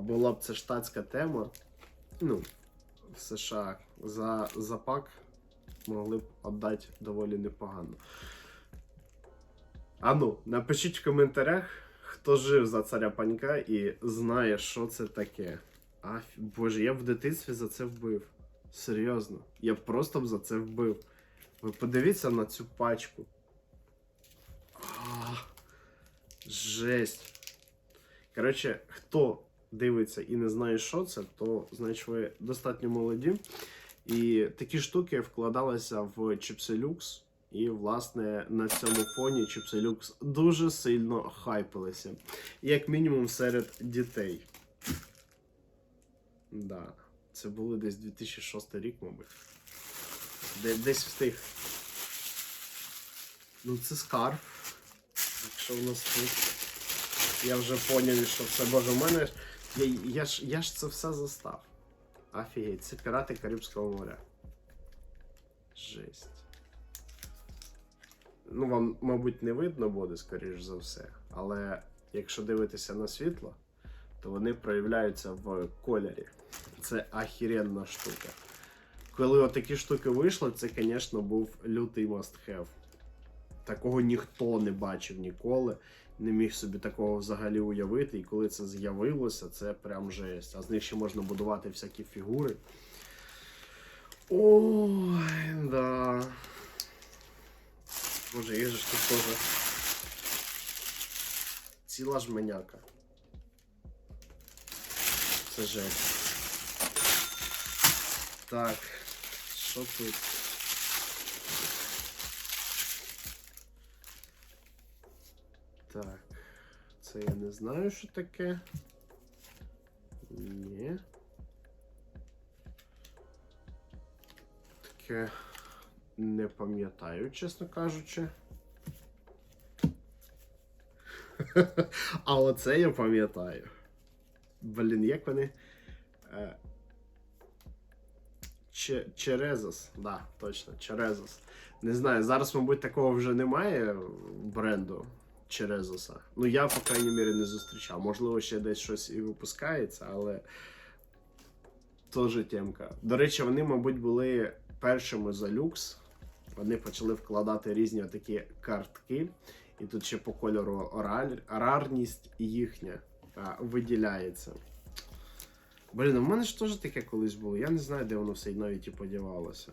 Була б це штатська тема. Ну, в США за, за пак могли б віддати доволі непогано. А ну, напишіть в коментарях, хто жив за царя панька і знає, що це таке. А, боже, я б в дитинстві за це вбив. Серйозно. Я б просто б за це вбив. Ви подивіться на цю пачку. А, жесть. Коротше, хто дивиться і не знає, що це, то значить ви достатньо молоді. І такі штуки вкладалися в Chipsy Lux. І, власне, на цьому фоні Lux дуже сильно хайпилися. Як мінімум серед дітей. Да. Це було десь 2006 рік, мабуть. Де, десь встиг. Ну, це скарб. Якщо в нас тут. Я вже поняв, що це боже в мене. Я, я, ж, я ж це все застав. Офігеть, це пірати Карибського моря. Жесть. Ну, вам, мабуть, не видно буде, скоріш за все. Але якщо дивитися на світло, то вони проявляються в кольорі. Це ахіренна штука. Коли отакі штуки вийшли, це, звісно, був лютий must have. Такого ніхто не бачив ніколи, не міг собі такого взагалі уявити. І коли це з'явилося, це прям жесть. А з них ще можна будувати всякі фігури. Ой, да. Боже, є же ж тут теж ціла жменяка. Це жесть. Так, що тут? Так, це я не знаю, що таке. Ні. Таке не пам'ятаю, чесно кажучи. А оце я пам'ятаю. Блін, як вони. Е, Черезос, да, точно, Черезос. Не знаю, зараз, мабуть, такого вже немає бренду Черезоса. Ну, я, по крайній мірі, не зустрічав. Можливо, ще десь щось і випускається, але теж темка. До речі, вони, мабуть, були першими за люкс. Вони почали вкладати різні такі картки. І тут ще по кольору рарність їхня а, виділяється. Блін, у мене ж теж таке колись було. Я не знаю, де воно все навіть і подівалося.